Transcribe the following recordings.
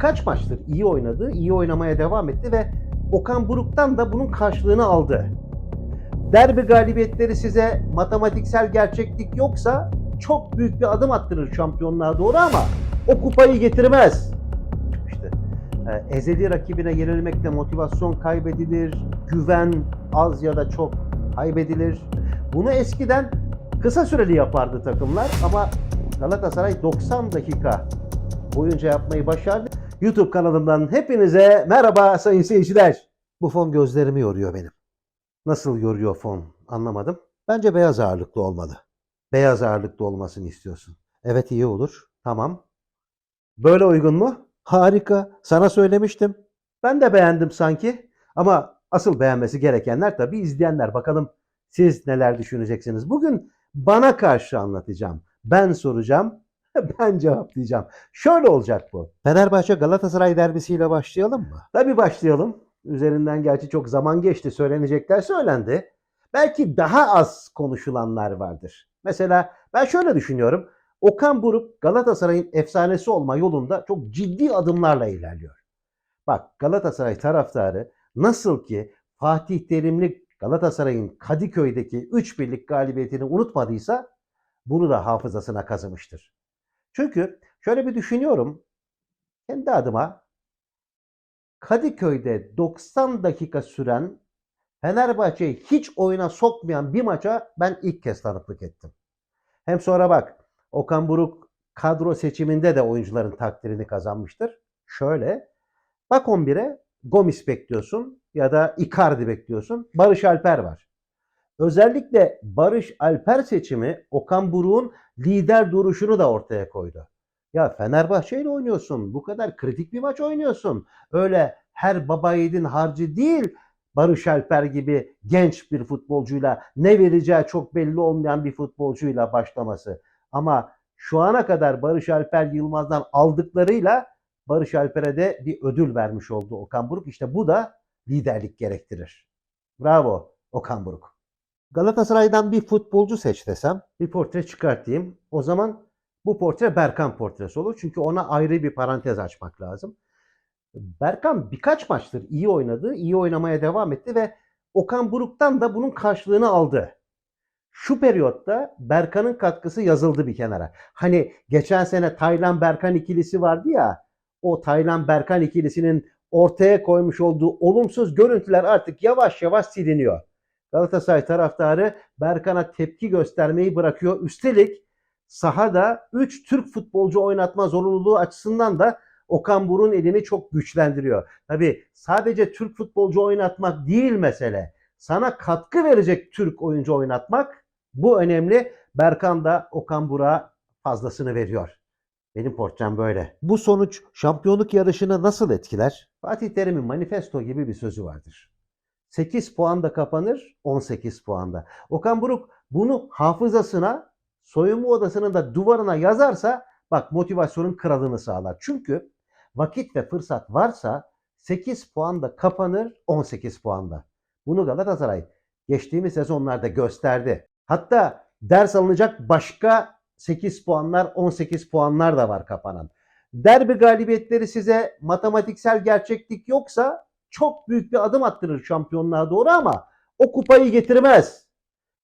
birkaç maçtır iyi oynadı, iyi oynamaya devam etti ve Okan Buruk'tan da bunun karşılığını aldı. Derbi galibiyetleri size matematiksel gerçeklik yoksa çok büyük bir adım attırır şampiyonluğa doğru ama o kupayı getirmez. İşte e, ezeli rakibine yenilmekle motivasyon kaybedilir, güven az ya da çok kaybedilir. Bunu eskiden kısa süreli yapardı takımlar ama Galatasaray 90 dakika boyunca yapmayı başardı. YouTube kanalımdan hepinize merhaba sayın seyirciler. Bu fon gözlerimi yoruyor benim. Nasıl yoruyor fon anlamadım. Bence beyaz ağırlıklı olmalı. Beyaz ağırlıklı olmasını istiyorsun. Evet iyi olur. Tamam. Böyle uygun mu? Harika. Sana söylemiştim. Ben de beğendim sanki. Ama asıl beğenmesi gerekenler tabii izleyenler. Bakalım siz neler düşüneceksiniz. Bugün bana karşı anlatacağım. Ben soracağım. Ben cevaplayacağım. Şöyle olacak bu. Fenerbahçe Galatasaray derbisiyle başlayalım mı? Tabii başlayalım. Üzerinden gerçi çok zaman geçti. Söylenecekler söylendi. Belki daha az konuşulanlar vardır. Mesela ben şöyle düşünüyorum. Okan Buruk Galatasaray'ın efsanesi olma yolunda çok ciddi adımlarla ilerliyor. Bak Galatasaray taraftarı nasıl ki Fatih Terimli Galatasaray'ın Kadıköy'deki 3 birlik galibiyetini unutmadıysa bunu da hafızasına kazımıştır. Çünkü şöyle bir düşünüyorum. Kendi adıma Kadıköy'de 90 dakika süren Fenerbahçe'yi hiç oyuna sokmayan bir maça ben ilk kez tanıklık ettim. Hem sonra bak Okan Buruk kadro seçiminde de oyuncuların takdirini kazanmıştır. Şöyle bak 11'e Gomis bekliyorsun ya da Icardi bekliyorsun. Barış Alper var. Özellikle Barış Alper seçimi Okan Buruk'un lider duruşunu da ortaya koydu. Ya Fenerbahçe ile oynuyorsun. Bu kadar kritik bir maç oynuyorsun. Öyle her baba yiğidin harcı değil. Barış Alper gibi genç bir futbolcuyla ne vereceği çok belli olmayan bir futbolcuyla başlaması. Ama şu ana kadar Barış Alper Yılmaz'dan aldıklarıyla Barış Alper'e de bir ödül vermiş oldu Okan Buruk. İşte bu da liderlik gerektirir. Bravo Okan Buruk. Galatasaray'dan bir futbolcu seç desem bir portre çıkartayım. O zaman bu portre Berkan portresi olur. Çünkü ona ayrı bir parantez açmak lazım. Berkan birkaç maçtır iyi oynadı, iyi oynamaya devam etti ve Okan Buruk'tan da bunun karşılığını aldı. Şu periyotta Berkan'ın katkısı yazıldı bir kenara. Hani geçen sene Taylan Berkan ikilisi vardı ya, o Taylan Berkan ikilisinin ortaya koymuş olduğu olumsuz görüntüler artık yavaş yavaş siliniyor. Galatasaray taraftarı Berkan'a tepki göstermeyi bırakıyor. Üstelik sahada 3 Türk futbolcu oynatma zorunluluğu açısından da Okan Buruk'un elini çok güçlendiriyor. Tabi sadece Türk futbolcu oynatmak değil mesele. Sana katkı verecek Türk oyuncu oynatmak bu önemli. Berkan da Okan Buruk'a fazlasını veriyor. Benim portrem böyle. Bu sonuç şampiyonluk yarışını nasıl etkiler? Fatih Terim'in manifesto gibi bir sözü vardır. 8 puanda kapanır, 18 puanda. Okan Buruk bunu hafızasına, soyunma odasının da duvarına yazarsa bak motivasyonun kralını sağlar. Çünkü vakit ve fırsat varsa 8 puanda kapanır, 18 puanda. Bunu Galatasaray geçtiğimiz sezonlarda gösterdi. Hatta ders alınacak başka 8 puanlar, 18 puanlar da var kapanan. Derbi galibiyetleri size matematiksel gerçeklik yoksa çok büyük bir adım attırır şampiyonluğa doğru ama o kupayı getirmez.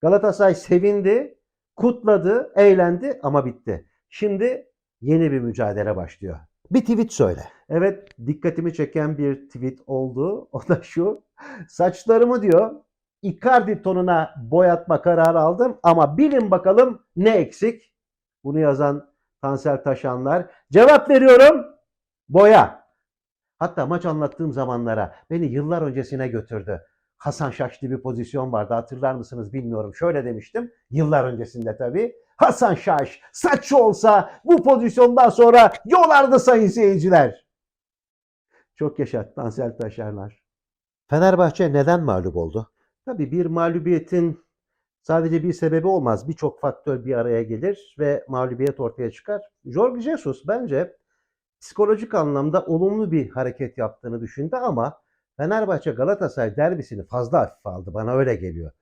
Galatasaray sevindi, kutladı, eğlendi ama bitti. Şimdi yeni bir mücadele başlıyor. Bir tweet söyle. Evet dikkatimi çeken bir tweet oldu. O da şu. Saçlarımı diyor Icardi tonuna boyatma kararı aldım ama bilin bakalım ne eksik? Bunu yazan Tansel Taşanlar. Cevap veriyorum. Boya. Hatta maç anlattığım zamanlara beni yıllar öncesine götürdü. Hasan Şaşlı bir pozisyon vardı hatırlar mısınız bilmiyorum. Şöyle demiştim yıllar öncesinde tabii. Hasan Şaş saçı olsa bu pozisyondan sonra yolardı sayın seyirciler. Çok yaşa Tansel Taşanlar. Fenerbahçe neden mağlup oldu? Tabii bir mağlubiyetin sadece bir sebebi olmaz. Birçok faktör bir araya gelir ve mağlubiyet ortaya çıkar. Jorge Jesus bence psikolojik anlamda olumlu bir hareket yaptığını düşündü ama Fenerbahçe Galatasaray derbisini fazla hafife aldı. Bana öyle geliyor.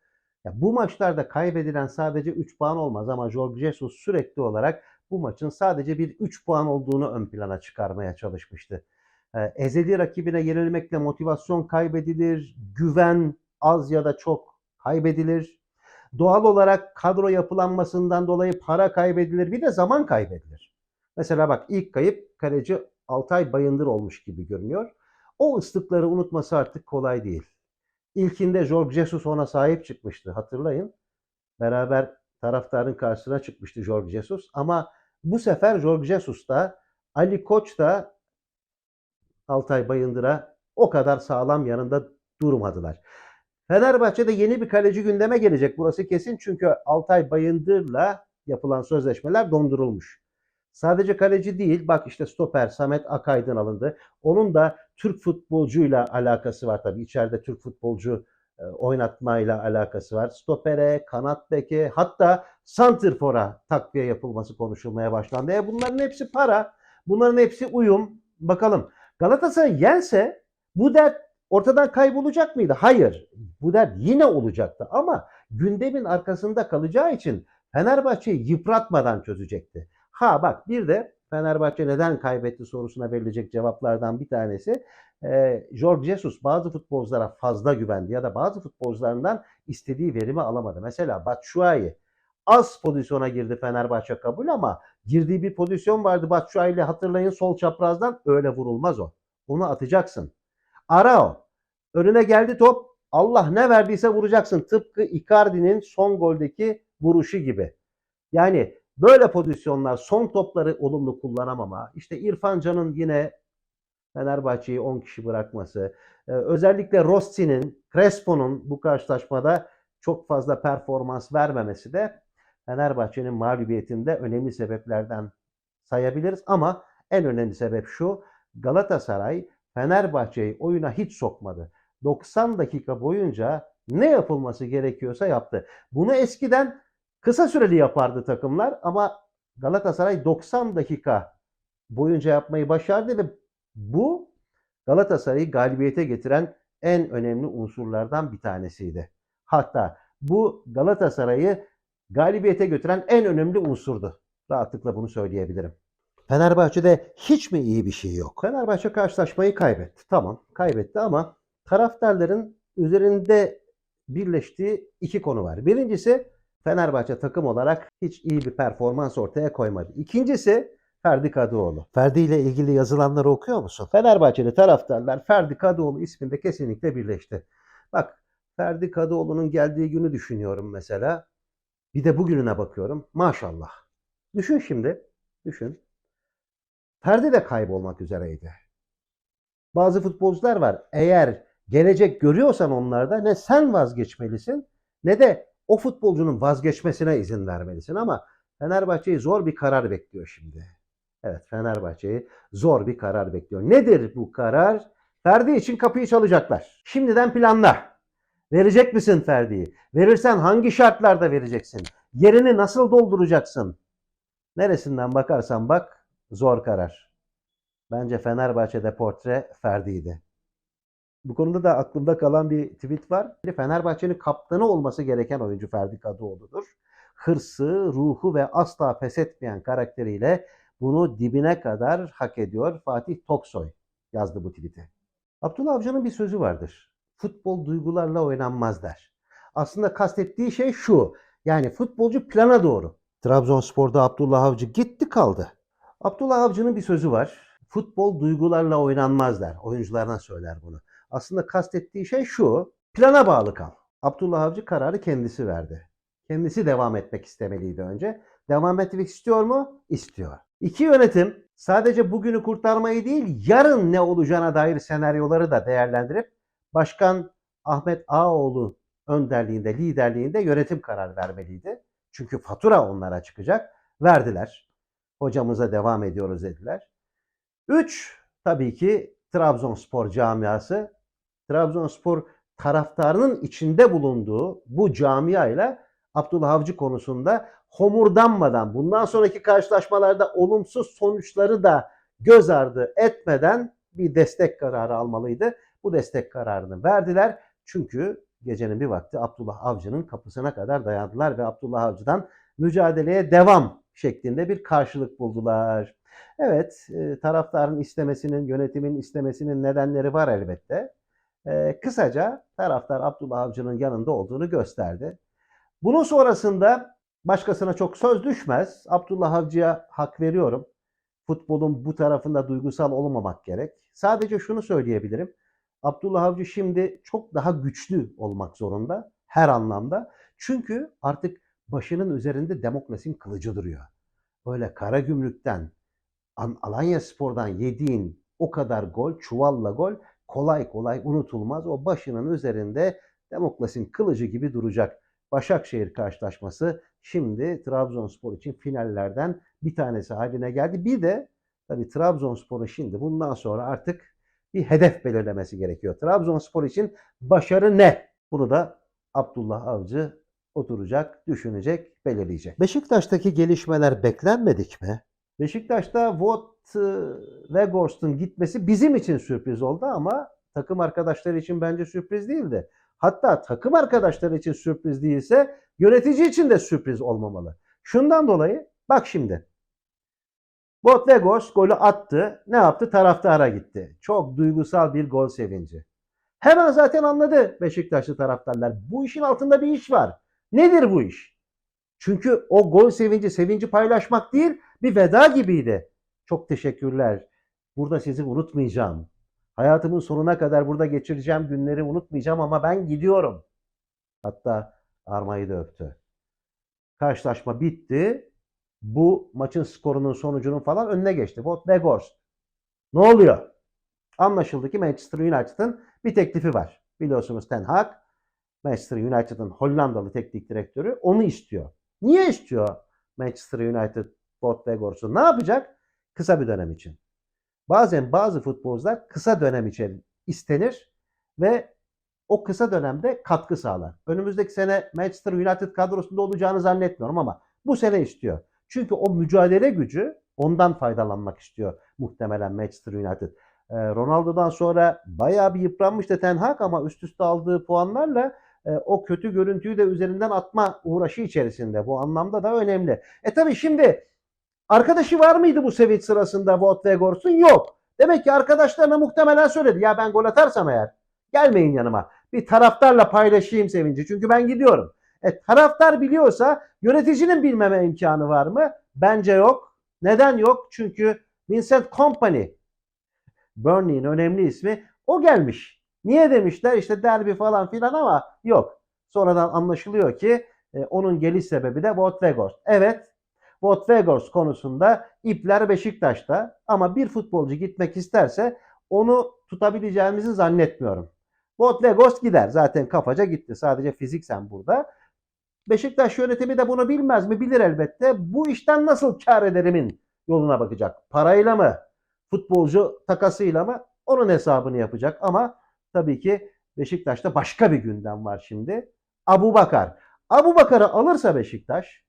Ya bu maçlarda kaybedilen sadece 3 puan olmaz ama Jorge Jesus sürekli olarak bu maçın sadece bir 3 puan olduğunu ön plana çıkarmaya çalışmıştı. Ee, Ezeli rakibine yenilmekle motivasyon kaybedilir, güven az ya da çok kaybedilir. Doğal olarak kadro yapılanmasından dolayı para kaybedilir, bir de zaman kaybedilir. Mesela bak ilk kayıp kaleci Altay Bayındır olmuş gibi görünüyor. O ıslıkları unutması artık kolay değil. İlkinde Jorge Jesus ona sahip çıkmıştı hatırlayın. Beraber taraftarın karşısına çıkmıştı Jorge Jesus ama bu sefer Jorge Jesus da Ali Koç da Altay Bayındır'a o kadar sağlam yanında durmadılar. Fenerbahçe'de yeni bir kaleci gündeme gelecek. Burası kesin çünkü Altay Bayındır'la yapılan sözleşmeler dondurulmuş. Sadece kaleci değil, bak işte stoper Samet Akaydın alındı. Onun da Türk futbolcuyla alakası var tabii. İçeride Türk futbolcu e, oynatmayla alakası var. Stopere, kanat beke, hatta santrfora takviye yapılması konuşulmaya başlandı. E bunların hepsi para. Bunların hepsi uyum. Bakalım Galatasaray yense bu dert ortadan kaybolacak mıydı? Hayır. Bu dert yine olacaktı ama gündemin arkasında kalacağı için Fenerbahçe'yi yıpratmadan çözecekti. Ha bak bir de Fenerbahçe neden kaybetti sorusuna verilecek cevaplardan bir tanesi e, Jorge Jesus bazı futbolculara fazla güvendi ya da bazı futbolcularından istediği verimi alamadı. Mesela Batshuayi az pozisyona girdi Fenerbahçe kabul ama girdiği bir pozisyon vardı Batshuayi hatırlayın sol çaprazdan öyle vurulmaz o. Onu atacaksın. Arao önüne geldi top Allah ne verdiyse vuracaksın. Tıpkı Icardi'nin son goldeki vuruşu gibi. Yani böyle pozisyonlar son topları olumlu kullanamama. İşte İrfan Can'ın yine Fenerbahçe'yi 10 kişi bırakması. Ee, özellikle Rossi'nin, Crespo'nun bu karşılaşmada çok fazla performans vermemesi de Fenerbahçe'nin mağlubiyetinde önemli sebeplerden sayabiliriz. Ama en önemli sebep şu. Galatasaray Fenerbahçe'yi oyuna hiç sokmadı. 90 dakika boyunca ne yapılması gerekiyorsa yaptı. Bunu eskiden kısa süreli yapardı takımlar ama Galatasaray 90 dakika boyunca yapmayı başardı ve bu Galatasaray'ı galibiyete getiren en önemli unsurlardan bir tanesiydi. Hatta bu Galatasaray'ı galibiyete götüren en önemli unsurdu. Rahatlıkla bunu söyleyebilirim. Fenerbahçe'de hiç mi iyi bir şey yok? Fenerbahçe karşılaşmayı kaybetti. Tamam kaybetti ama taraftarların üzerinde birleştiği iki konu var. Birincisi Fenerbahçe takım olarak hiç iyi bir performans ortaya koymadı. İkincisi Ferdi Kadıoğlu. Ferdi ile ilgili yazılanları okuyor musun? Fenerbahçeli taraftarlar Ferdi Kadıoğlu isminde kesinlikle birleşti. Bak Ferdi Kadıoğlu'nun geldiği günü düşünüyorum mesela. Bir de bugününe bakıyorum. Maşallah. Düşün şimdi. Düşün. Ferdi de kaybolmak üzereydi. Bazı futbolcular var. Eğer gelecek görüyorsan onlarda ne sen vazgeçmelisin ne de o futbolcunun vazgeçmesine izin vermelisin. Ama Fenerbahçe'yi zor bir karar bekliyor şimdi. Evet Fenerbahçe'yi zor bir karar bekliyor. Nedir bu karar? Ferdi için kapıyı çalacaklar. Şimdiden planla. Verecek misin Ferdi'yi? Verirsen hangi şartlarda vereceksin? Yerini nasıl dolduracaksın? Neresinden bakarsan bak zor karar. Bence Fenerbahçe'de portre Ferdi'ydi. Bu konuda da aklımda kalan bir tweet var. Fenerbahçe'nin kaptanı olması gereken oyuncu Ferdi Kadıoğlu'dur. Hırsı, ruhu ve asla pes etmeyen karakteriyle bunu dibine kadar hak ediyor. Fatih Toksoy yazdı bu tweet'i. Abdullah Avcı'nın bir sözü vardır. Futbol duygularla oynanmaz der. Aslında kastettiği şey şu. Yani futbolcu plana doğru. Trabzonspor'da Abdullah Avcı gitti kaldı. Abdullah Avcı'nın bir sözü var. Futbol duygularla oynanmaz der. Oyuncularına söyler bunu. Aslında kastettiği şey şu. Plana bağlı kal. Abdullah Avcı kararı kendisi verdi. Kendisi devam etmek istemeliydi önce. Devam etmek istiyor mu? İstiyor. İki yönetim sadece bugünü kurtarmayı değil, yarın ne olacağına dair senaryoları da değerlendirip Başkan Ahmet Ağoğlu önderliğinde, liderliğinde yönetim karar vermeliydi. Çünkü fatura onlara çıkacak. Verdiler. Hocamıza devam ediyoruz dediler. Üç, tabii ki Trabzonspor camiası. Trabzonspor taraftarının içinde bulunduğu bu camiayla Abdullah Avcı konusunda homurdanmadan bundan sonraki karşılaşmalarda olumsuz sonuçları da göz ardı etmeden bir destek kararı almalıydı. Bu destek kararını verdiler. Çünkü gecenin bir vakti Abdullah Avcı'nın kapısına kadar dayandılar ve Abdullah Avcı'dan mücadeleye devam şeklinde bir karşılık buldular. Evet, e, taraftarın istemesinin, yönetimin istemesinin nedenleri var elbette. E, kısaca taraftar Abdullah Avcı'nın yanında olduğunu gösterdi. Bunun sonrasında başkasına çok söz düşmez. Abdullah Avcı'ya hak veriyorum. Futbolun bu tarafında duygusal olmamak gerek. Sadece şunu söyleyebilirim. Abdullah Avcı şimdi çok daha güçlü olmak zorunda her anlamda. Çünkü artık başının üzerinde demokrasinin kılıcı duruyor. Öyle Karagümrük'ten, An- Alanya Spor'dan yediğin o kadar gol, çuvalla gol kolay kolay unutulmaz. O başının üzerinde demokrasinin kılıcı gibi duracak. Başakşehir karşılaşması şimdi Trabzonspor için finallerden bir tanesi haline geldi. Bir de tabii Trabzonspor'un şimdi bundan sonra artık bir hedef belirlemesi gerekiyor. Trabzonspor için başarı ne? Bunu da Abdullah Avcı oturacak, düşünecek, belirleyecek. Beşiktaş'taki gelişmeler beklenmedik mi? Beşiktaş'ta Wout e, Weghorst'un gitmesi bizim için sürpriz oldu ama takım arkadaşları için bence sürpriz değildi. Hatta takım arkadaşları için sürpriz değilse yönetici için de sürpriz olmamalı. Şundan dolayı bak şimdi. Wout Weghorst golü attı. Ne yaptı? Taraftara gitti. Çok duygusal bir gol sevinci. Hemen zaten anladı Beşiktaşlı taraftarlar. Bu işin altında bir iş var. Nedir bu iş? Çünkü o gol sevinci, sevinci paylaşmak değil, bir veda gibiydi. Çok teşekkürler. Burada sizi unutmayacağım. Hayatımın sonuna kadar burada geçireceğim günleri unutmayacağım ama ben gidiyorum. Hatta armayı da öptü. Karşılaşma bitti. Bu maçın skorunun sonucunun falan önüne geçti. Wout Weghorst. Ne oluyor? Anlaşıldı ki Manchester United'ın bir teklifi var. Biliyorsunuz Ten Hag, Manchester United'ın Hollandalı teknik direktörü onu istiyor. Niye istiyor Manchester United Wout Weghorst'u? Ne yapacak? Kısa bir dönem için. Bazen bazı futbolcular kısa dönem için istenir ve o kısa dönemde katkı sağlar. Önümüzdeki sene Manchester United kadrosunda olacağını zannetmiyorum ama bu sene istiyor. Çünkü o mücadele gücü ondan faydalanmak istiyor muhtemelen Manchester United. Ee, Ronaldo'dan sonra bayağı bir yıpranmıştı Ten Hag ama üst üste aldığı puanlarla e, o kötü görüntüyü de üzerinden atma uğraşı içerisinde. Bu anlamda da önemli. E tabi şimdi arkadaşı var mıydı bu sevinç sırasında Wout Weghorst'un? Yok. Demek ki arkadaşlarına muhtemelen söyledi. Ya ben gol atarsam eğer gelmeyin yanıma. Bir taraftarla paylaşayım sevinci. Çünkü ben gidiyorum. E, taraftar biliyorsa yöneticinin bilmeme imkanı var mı? Bence yok. Neden yok? Çünkü Vincent Kompany Burnley'in önemli ismi o gelmiş. Niye demişler işte derbi falan filan ama yok. Sonradan anlaşılıyor ki e, onun geliş sebebi de Wout Weghorst. Evet Wout Weghorst konusunda ipler Beşiktaş'ta ama bir futbolcu gitmek isterse onu tutabileceğimizi zannetmiyorum. Wout Weghorst gider. Zaten kafaca gitti. Sadece fiziksen burada. Beşiktaş yönetimi de bunu bilmez mi? Bilir elbette. Bu işten nasıl kar ederimin yoluna bakacak. Parayla mı? Futbolcu takasıyla mı? Onun hesabını yapacak. Ama tabii ki Beşiktaş'ta başka bir gündem var şimdi. Abu Bakar. Abu Bakar'ı alırsa Beşiktaş,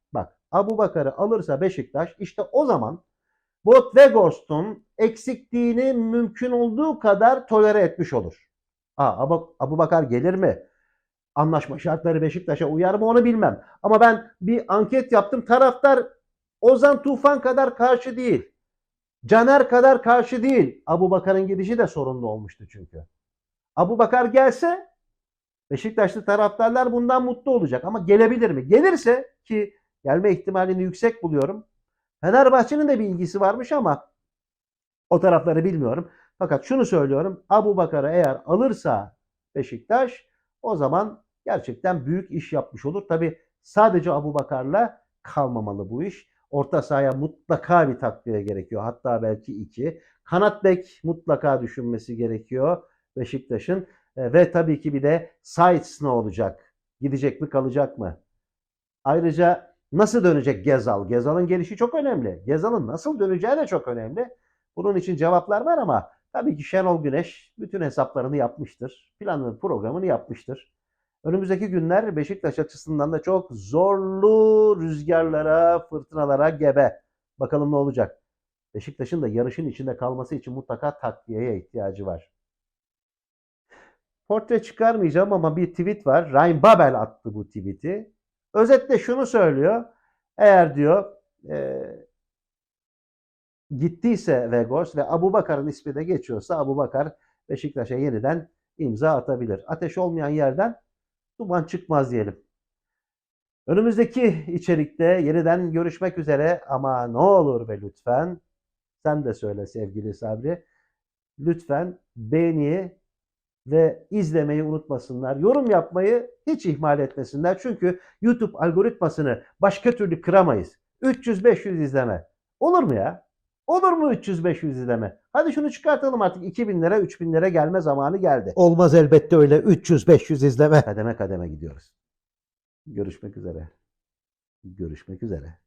Abu Bakar'ı alırsa Beşiktaş işte o zaman Wout Weghorst'un eksikliğini mümkün olduğu kadar tolere etmiş olur. Aa, Abu, Abu Bakar gelir mi? Anlaşma şartları Beşiktaş'a uyar mı onu bilmem. Ama ben bir anket yaptım. Taraftar Ozan Tufan kadar karşı değil. Caner kadar karşı değil. Abu Bakar'ın gidişi de sorunlu olmuştu çünkü. Abu Bakar gelse Beşiktaşlı taraftarlar bundan mutlu olacak. Ama gelebilir mi? Gelirse ki gelme ihtimalini yüksek buluyorum. Fenerbahçe'nin de bir ilgisi varmış ama o tarafları bilmiyorum. Fakat şunu söylüyorum. Abu Bakar'ı eğer alırsa Beşiktaş o zaman gerçekten büyük iş yapmış olur. Tabi sadece Abu Bakar'la kalmamalı bu iş. Orta sahaya mutlaka bir takviye gerekiyor. Hatta belki iki. Kanat bek mutlaka düşünmesi gerekiyor Beşiktaş'ın. E, ve tabii ki bir de Saitz ne olacak? Gidecek mi kalacak mı? Ayrıca nasıl dönecek Gezal? Gezal'ın gelişi çok önemli. Gezal'ın nasıl döneceği de çok önemli. Bunun için cevaplar var ama tabii ki Şenol Güneş bütün hesaplarını yapmıştır. Planını, programını yapmıştır. Önümüzdeki günler Beşiktaş açısından da çok zorlu rüzgarlara, fırtınalara gebe. Bakalım ne olacak? Beşiktaş'ın da yarışın içinde kalması için mutlaka takviyeye ihtiyacı var. Portre çıkarmayacağım ama bir tweet var. Ryan Babel attı bu tweet'i. Özetle şunu söylüyor. Eğer diyor e, gittiyse Vegors ve Abu Bakar'ın ismi de geçiyorsa Abu Bakar Beşiktaş'a yeniden imza atabilir. Ateş olmayan yerden duman çıkmaz diyelim. Önümüzdeki içerikte yeniden görüşmek üzere ama ne olur ve lütfen sen de söyle sevgili Sabri. Lütfen beğeniyi ve izlemeyi unutmasınlar. Yorum yapmayı hiç ihmal etmesinler. Çünkü YouTube algoritmasını başka türlü kıramayız. 300-500 izleme. Olur mu ya? Olur mu 300-500 izleme? Hadi şunu çıkartalım artık 2000 lira 3000 lira gelme zamanı geldi. Olmaz elbette öyle 300-500 izleme. Kademe kademe gidiyoruz. Görüşmek üzere. Görüşmek üzere.